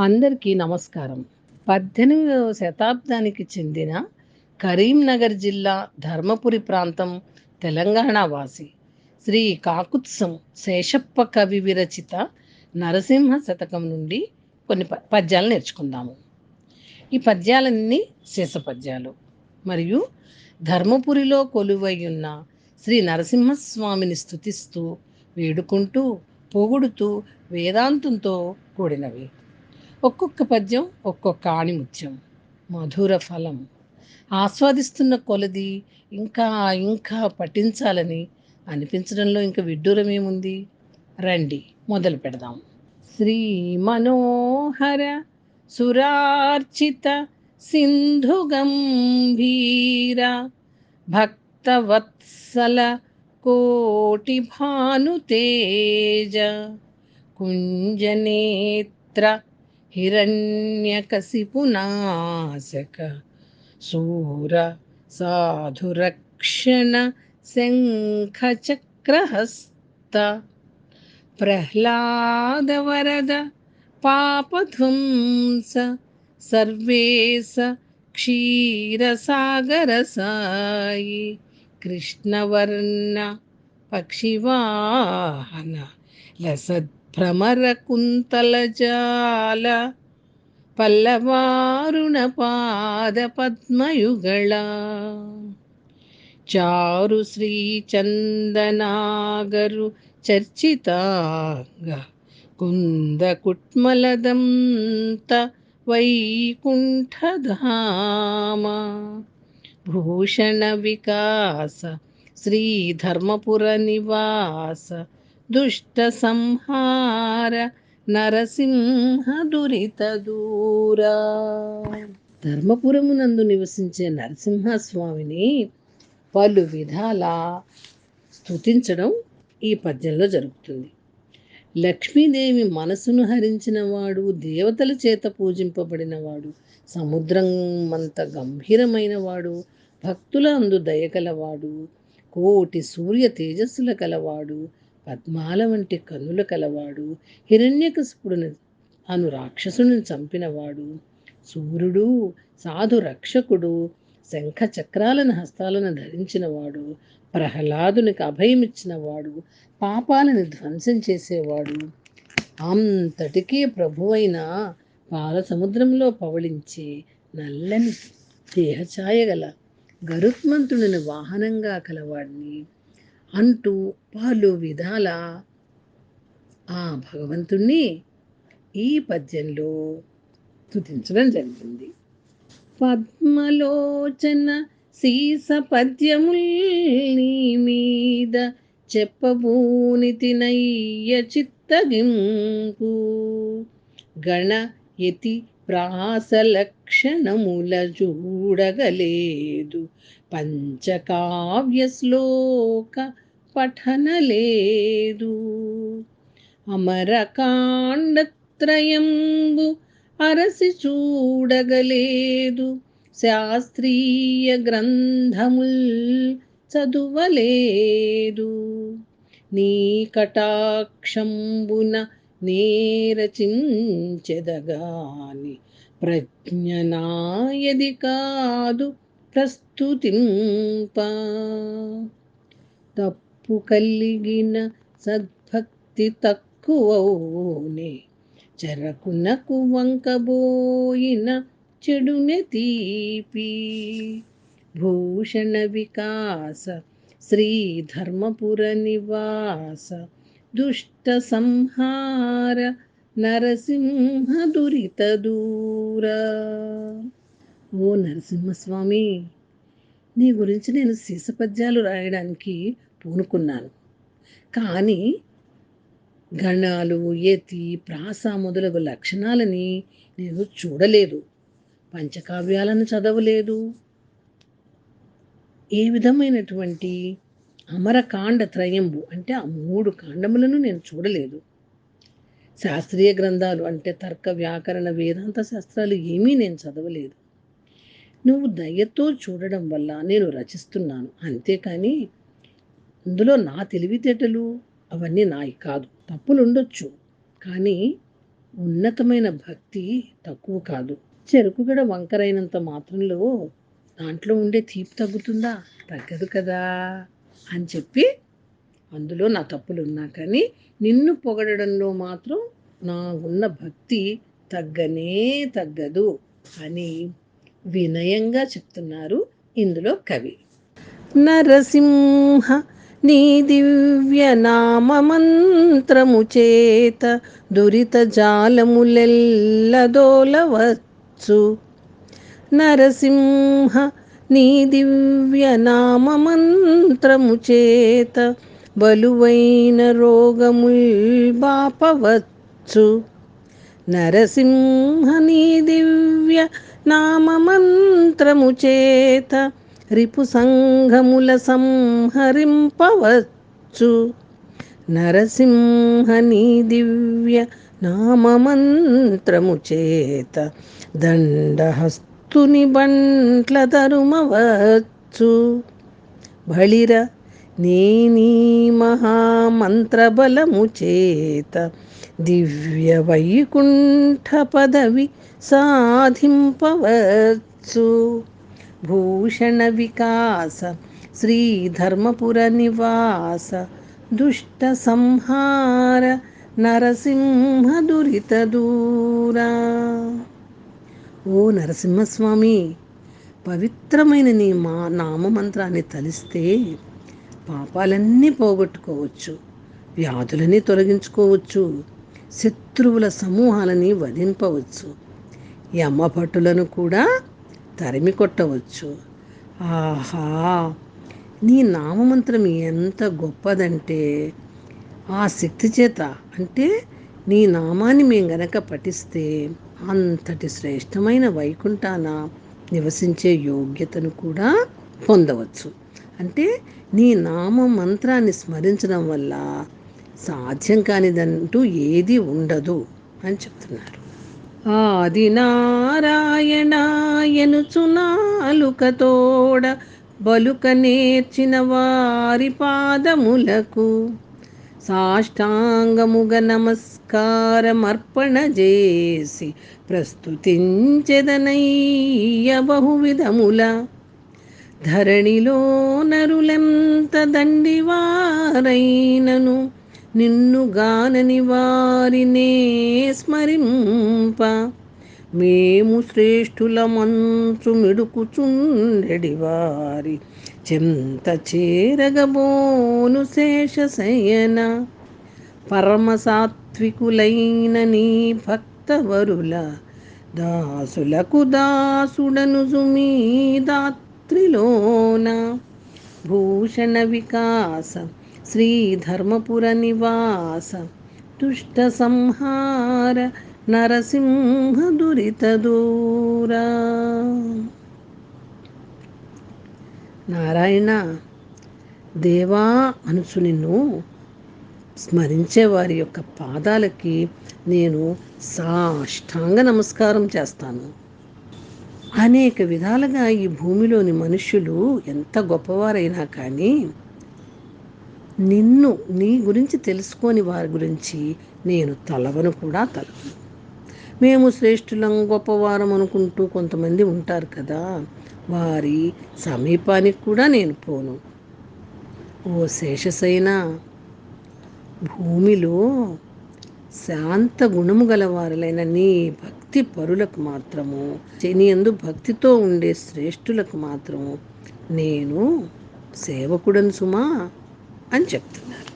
అందరికీ నమస్కారం. పద్దెనిమిదవ శతాబ్దానికి చెందిన కరీంనగర్ జిల్లా ధర్మపురి ప్రాంతం తెలంగాణ వాసి శ్రీ కాకుత్సం శేషప్ప కవి విరచిత నరసింహ శతకం నుండి కొన్ని ప- పద్యాలు నేర్చుకుందాము. ఈ పద్యాలన్నీ శేష పద్యాలు మరియు ధర్మపురిలో కొలువయ్యున్న శ్రీ నరసింహస్వామిని స్తుతిస్తూ వేడుకుంటూ పొగుడుతూ వేదాంతంతో కూడినవి. ఒక్కొక్క పద్యం ఒక్కొక్క ఆణిముత్యం. మధుర ఫలం. ఆస్వాదిస్తున్న కొలది ఇంకా ఇంకా పఠించాలని అనిపించడంలో ఇంకా విడ్డూరమేముంది? రండి మొదలు పెడదాం. శ్రీ మనోహర సురార్చిత సింధు గంభీర భక్తవత్సల కోటి భానుతేజ కుంజనేత్ర హిరణ్యకశిపునాశక శూర సాధురక్షణ శంఖచక్రహస్త ప్రహ్లాదవరద పాపధ్వంస సర్వేశ క్షీరసాగరసాయి కృష్ణవర్ణ పక్షివాహన లసద్భ్రమరకుంతలజాల పల్లవారుణ పాద పద్మయుగళ చారు శ్రీచందనాగరు చర్చితాంగ కుంద కుట్మలదంత వైకుంఠధామ భూషణ శ్రీ ధర్మపుర నివాస దుష్ట సంహార నరసింహ దురిత దూరా. ధర్మపురమునందు నివసించే నరసింహస్వామిని పలు విధాల స్తుతించడం ఈ పద్యంలో జరుగుతుంది. లక్ష్మీదేవి మనసును హరించినవాడు దేవతల చేత పూజింపబడినవాడు సముద్రం అంత గంభీరమైనవాడు భక్తుల అందు దయగలవాడు కోటి సూర్య తేజస్సుల కలవాడు పద్మాల వంటి కన్నుల కలవాడు హిరణ్యకశిపుడుని అను రాక్షసుని చంపినవాడు. సూర్యుడు సాధు రక్షకుడు శంఖ చక్రాలను హస్తాలను ధరించినవాడు ప్రహ్లాదునికి అభయమిచ్చినవాడు పాపాలను ధ్వంసం చేసేవాడు. అంతటికీ ప్రభువైన పాల సముద్రంలో పవళించి నల్లని దేహఛాయ గల గరుత్మంతుడిని వాహనంగా కలవాడిని అంటూ పలు విధాల ఆ భగవంతుణ్ణి ఈ పద్యంలో స్థుతించడం జరిగింది. పద్మలోచన సీస పద్యముల్ని మీద మీద చెప్పబూనితినయ్య చిత్తగింపు. గణ యతి ప్రాసలక్షణముల చూడగలేదు పంచకావ్య శ్లోక పఠనలేదు. అమరకాండత్రయంబు అరసి చూడగలేదు. శాస్త్రీయ గ్రంథముల్ చదువలేదు. నీ కటాక్షంబున నేరచించెదగాని ప్రజ్ఞనాయది కాదు ప్రస్తుతింప. తప్పు కలిగిన సద్భక్తి తక్కువనే చెరకునకు వంకబోయిన చెడుని తీపి. భూషణ వికాస శ్రీ ధర్మపుర నివాస దుష్ట సంహార నరసింహ దురిత దూర ఓ నరసింహస్వామి నీ గురించి నేను శీసపద్యాలు రాయడానికి పూనుకున్నాను. కానీ గణాలు యతి ప్రాస మొదలగు లక్షణాలని నేను చూడలేదు. పంచకావ్యాలను చదవలేదు. ఏ విధమైనటువంటి అమరకాండ త్రయంబు అంటే ఆ మూడు కాండములను నేను చూడలేదు. శాస్త్రీయ గ్రంథాలు అంటే తర్క వ్యాకరణ వేదాంత శాస్త్రాలు ఏమీ నేను చదవలేదు. నువ్వు దయతో చూడడం వల్ల నేను రచిస్తున్నాను. అంతేకాని ఇందులో నా తెలివితేటలు అవన్నీ నాయి కాదు. తప్పులు ఉండొచ్చు కానీ ఉన్నతమైన భక్తి తక్కువ కాదు. చెరుకుగడ వంకరైనంత మాత్రంలో దాంట్లో ఉండే తీపి తగ్గుతుందా? తగ్గదు కదా. అని చెప్పి అందులో నా తప్పులు ఉన్నా కానీ నిన్ను పొగడడంలో మాత్రం నా ఉన్న భక్తి తగ్గనే తగ్గదు అని వినయంగా చెప్తున్నారు ఇందులో కవి. నరసింహ నీ దివ్య నామమంత్రము చేత దురిత జాలములెల్లదోలవచ్చు. నరసింహ నీ దివ్య నామమంత్రము చేత బలువైన రోగముల్ బాపవచ్చు. నరసింహ నీ దివ్య నామమంత్రము చేత రిపు సంఘముల సంహరింపవచ్చు. నరసింహ నీ దివ్య నామమంత్రము చేత దండహస్త దండహస్తుని బంట్ల తరుమవచ్చు. బళిర నేనీ మహామంత్రబలము చేత దివ్య వైకుంఠ పదవి సాధింపవచ్చు. భూషణ వికాస శ్రీధర్మపుర నివాస దుష్ట సంహార నరసింహ దురిత దూరా. ఓ నరసింహస్వామి పవిత్రమైన నీ మా నామమంత్రాన్ని తలిస్తే పాపాలన్నీ పోగొట్టుకోవచ్చు వ్యాధులని తొలగించుకోవచ్చు శత్రువుల సమూహాలని వధింపవచ్చు యమభటులను కూడా తరిమి కొట్టవచ్చు. ఆహా! నీ నామమంత్రం ఎంత గొప్పదంటే ఆ శక్తి చేత అంటే నీ నామాన్ని మేము గనక పఠిస్తే అంతటి శ్రేష్టమైన వైకుంఠాన నివసించే యోగ్యతను కూడా పొందవచ్చు. అంటే నీ నామ మంత్రాన్ని స్మరించడం వల్ల సాధ్యం కానిదంటూ ఏది ఉండదు అని చెప్తున్నారు. ఆది నారాయణాయనుచునాలుకతోడ బలుక నేర్చిన వారి పాదములకు సాష్టాంగముగ నమస్ చేసి ప్రస్తుతించెదనయ్య బహువిధముల. ధరణిలో నరులెంత దండివారైనను నిన్ను గానని వారినే స్మరింప. మేము శ్రేష్ఠుల మంచు మిడుకుచుండెడి వారి చెంత చేరగబోను శేషశయన. పరమసాత్ సాత్వికులైన నీ భక్తవరుల దాసులకు దాసుడను సుమీ దాత్రిలోన భూషణ వికాస శ్రీధర్మపుర నివాస దుష్ట సంహార నరసింహ దురిత దూరా. నారాయణ దేవా అనుసు నిన్ను స్మరించే వారి యొక్క పాదాలకి నేను సాష్టాంగ నమస్కారం చేస్తాను. అనేక విధాలుగా ఈ భూమిలోని మనుష్యులు ఎంత గొప్పవారైనా కానీ నిన్ను నీ గురించి తెలుసుకొని వారి గురించి నేను తలవను కూడా తలవను. మేము శ్రేష్ఠులం గొప్పవారం అనుకుంటూ కొంతమంది ఉంటారు కదా వారి సమీపానికి కూడా నేను పోను. ఓ శేషసైనా భూమిలో శాంత గుణము గలవారులైన నీ భక్తి పరులకు మాత్రము నీ ఎందు భక్తితో ఉండే శ్రేష్ఠులకు మాత్రము నేను సేవకుడను సుమా అని చెప్తున్నారు.